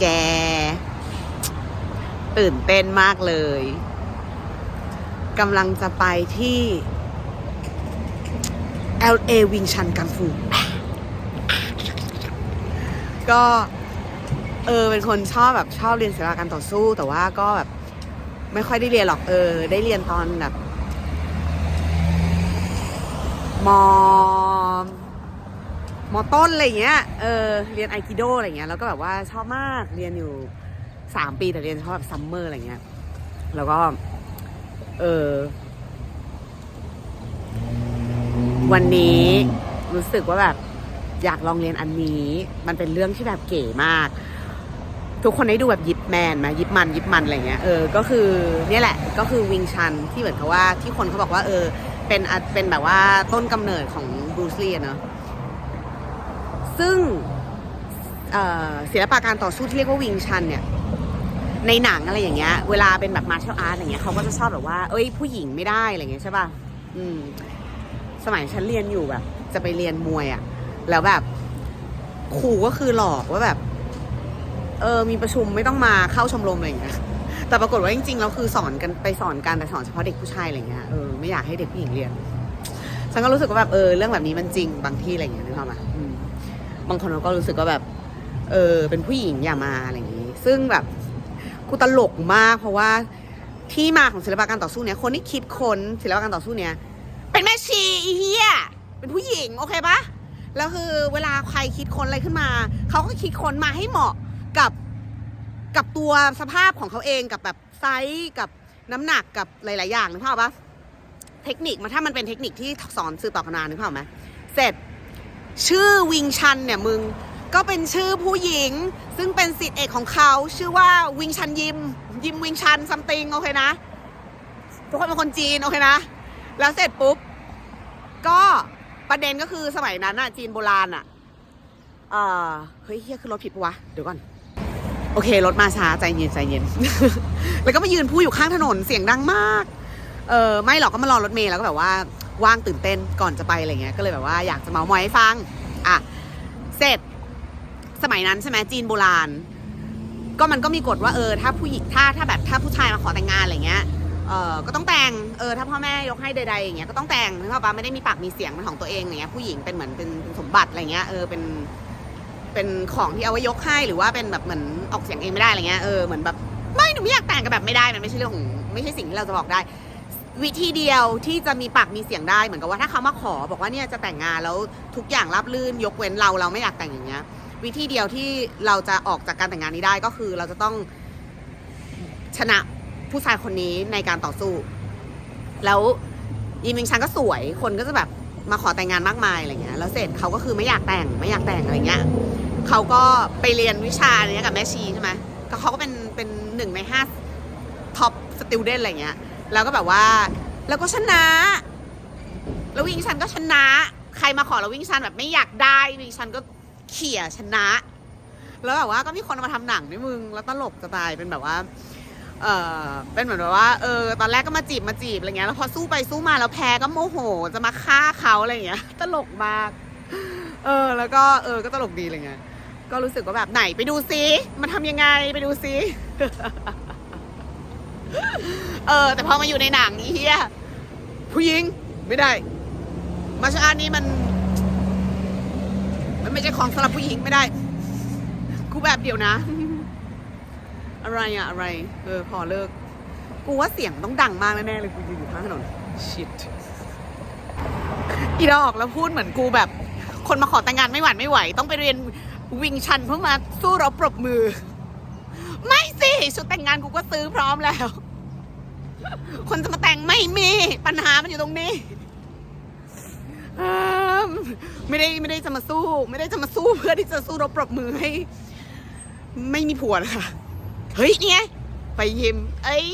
แก ตื่นเต้นมากเลยกำลังจะไปที่ LA วิงชันกังฟู ก็เออเป็นคนชอบแบบชอบเรียนศิลปะการต่อสู้ แต่ว่าก็แบบไม่ค่อยได้เรียนหรอกเออ ได้เรียนตอนแบบม มต้นอะไรเงี้ย เออ เรียนไอคิโดอะไรเงี้ย แล้วก็แบบว่าชอบมาก เรียนอยู่สามปีแต่เรียนเฉพาะแบบซัมเมอร์อะไรเงี้ย แล้วก็ เออ วันนี้รู้สึกว่าแบบ อยากลองเรียนอันนี้ มันเป็นเรื่องที่แบบเก๋มาก ทุกคนได้ดูแบบยิปแมนไหมยิปมันยิปมันอะไรเงี้ย เออ ก็คือเนี่ยแหละ ก็คือวิงชันที่เหมือนกับว่าที่คนเขาบอกว่า เออ เป็นอะเป็นแบบว่าต้นกำเนิดของบรูซลีอะเนอะ ซึ่งศิลปะการต่อสู้ที่เรียกว่าวิงชันเนี่ยในหนังอะไรอย่างเงี้ย เวลาเป็นแบบมาร์เชลอาร์ตอะไรเงี้ยเขาก็จะชอบแบบว่า เอ้ยผู้หญิงไม่ได้อะไรเงี้ยใช่ป่ะอืม สมัยฉันเรียนอยู่แบบ จะไปเรียนมวยอะแล้วแบบครูก็คือหลอกว่าแบบ เออมีประชุมไม่ต้องมาเข้าชมรมอะไรอย่างเงี้ยแต่ปรากฏว่าจริงๆแล้วคือสอนกันไปสอนกันแต่สอนเฉพาะเด็กผู้ชายอะไรเงี้ยเออไม่อยากให้เด็กผู้หญิงเรียนฉันก็รู้สึกว่าแบบเออเรื่องแบบนี้มันจริงบางที่อะไรเงี้ยนึกภาพไหม บางคนก็รู้สึกว่าแบบ เออ เป็นผู้หญิงอย่ามาอะไรอย่างงี้ ซึ่งแบบกูตลกมาก เพราะว่าที่มาของศิลปะการต่อสู้เนี่ย คนที่คิดคนศิลปะการต่อสู้เนี่ย เป็นแม่ชีอีเฮียเป็นผู้หญิงโอเคปะแล้วคือเวลาใครคิดคนอะไรขึ้นมาเขาก็คิดคนมาให้เหมาะกับกับตัวสภาพของเขาเองกับแบบไซส์กับน้ำหนักกับหลาย ๆ อย่างนึกภาพปะเทคนิคมันถ้ามันเป็นเทคนิคที่สอนสื่อต่อกนนานนึกภาพไหมเสร็จ ชื่อวิงชันเนี่ยมึง ก็เป็นชื่อผู้หญิง ซึ่งเป็นสิทธิเอกของเขา ชื่อว่าวิงชันยิม ยิมวิงชันซัมติงโอเคนะ ทุกคนเป็นคนจีนโอเคนะ แล้วเสร็จปุ๊บ ก็ประเด็นก็คือสมัยนั้นอะจีนโบราณอะเออเฮ้ยเฮียคือรถผิดปะวะ เดี๋ยวก่อน โอเค รถมาช้า ใจเย็นใจเย็น แล้วก็มายืนพูดอยู่ข้างถนนเสียงดังมาก เออไม่หรอกก็มารอรถเมล์แล้วก็แบบว่า ว่างตื่นเต้นก่อนจะไปอะไรเงี้ยก็เลยแบบว่าอยากจะเมาส์มอยให้ฟังอะเสร็จสมัยนั้นใช่ไหมจีนโบราณ ก็มันก็มีกฎว่าเออถ้าผู้หญิงถ้าถ้าแบบถ้าผู้ชายมาขอแต่งงานอะไรเงี้ยเออก็ต้องแต่งเออถ้าพ่อแม่ยกให้ใดๆอย่างเงี้ยก็ต้องแต่งนึกออกปะไม่ได้มีปากมีเสียงเป็นของตัวเองอย่างเงี้ยผู้หญิงเป็นเหมือนเป็นสมบัติอะไรเงี้ยเออเป็นเป็นของที่เอาไว้ยกให้หรือว่าเป็นแบบเหมือนออกเสียงเองไม่ได้อะไรเงี้ยเออเหมือนแบบไม่หนูไม่อยากแต่งกันแบบไม่ได้มันไม่ใช่เรื่องของไม่ใช่สิ่งที่เราจะบอกได้ วิธีเดียวที่จะมีปากมีเสียงได้เหมือนกับว่าถ้าเขามาขอบอกว่าเนี่ยจะแต่งงานแล้วทุกอย่างราบรื่นยกเว้นเราเราไม่อยากแต่งอย่างเงี้ย วิธีเดียวที่เราจะออกจากการแต่งงานนี้ได้ก็คือ เราจะต้องชนะผู้ชายคนนี้ในการต่อสู้ แล้วอีมิงชันก็สวยคนก็จะแบบมาขอแต่งงานมากมายอะไรเงี้ยแล้วเสร็จเขาก็คือไม่อยากแต่งไม่อยากแต่งอะไรเงี้ยเขาก็ไปเรียนวิชาเนี้ยกับแม่ชีใช่ไหมก็เขาก็เป็นเป็นหนึ่งในห้าท็อปสติวเดนอะไรเงี้ย แล้วก็แบบว่า แล้วก็ชนะแล้ววิ่งชันก็ชนะ ใครมาขอแล้ววิงชันแบบไม่อยากได้วิ่งชันก็เขี่ยชนะ แล้วแบบว่าก็มีคนมาทำหนังด้วยมึงแล้วตลกจะตายเป็นแบบว่าเออเป็นเหมือนแบบว่าเออตอนแรกก็มาจีบมาจีบอะไรเงี้ยแล้วพอสู้ไปสู้มาแล้วแพ้ก็โมโห จะมาฆ่าเขาอะไรเงี้ย ตลกมากเออแล้วก็เออก็ตลกดีอะไรเงี้ยก็รู้สึกว่าแบบไหนไปดูซิมันทำยังไงไปดูซิ เออ แต่พอมาอยู่ในหนังอีเฮียผู้หญิงไม่ได้ มาชาร์นี้มัน มันไม่ใช่ของสำหรับผู้หญิงไม่ได้ กูแบบเดียวนะ อะไรอะอะไร เออ พอเลิก กูว่าเสียงต้องดังมากแน่ๆเลยกูยืนอยู่ข้างถนน shit อีดอกแล้วพูดเหมือนกูแบบ คนมาขอแต่งงานไม่หวั่นไม่ไหว ต้องไปเรียนวิงชันเพื่อมาสู้รบปรบมือ ไม่สิชุดแต่งงานกูก็ซื้อพร้อมแล้ว คนจะมาแต่งไม่มีปัญหามันอยู่ตรงนี้ไม่ได้ไม่ได้จะมาสู้ ไม่ได้จะมาสู้เพื่อที่จะสู้รบปรบมือให้ ไม่มีผัวนะคะเฮ้ยนี่ไงไปยิมเอ้ย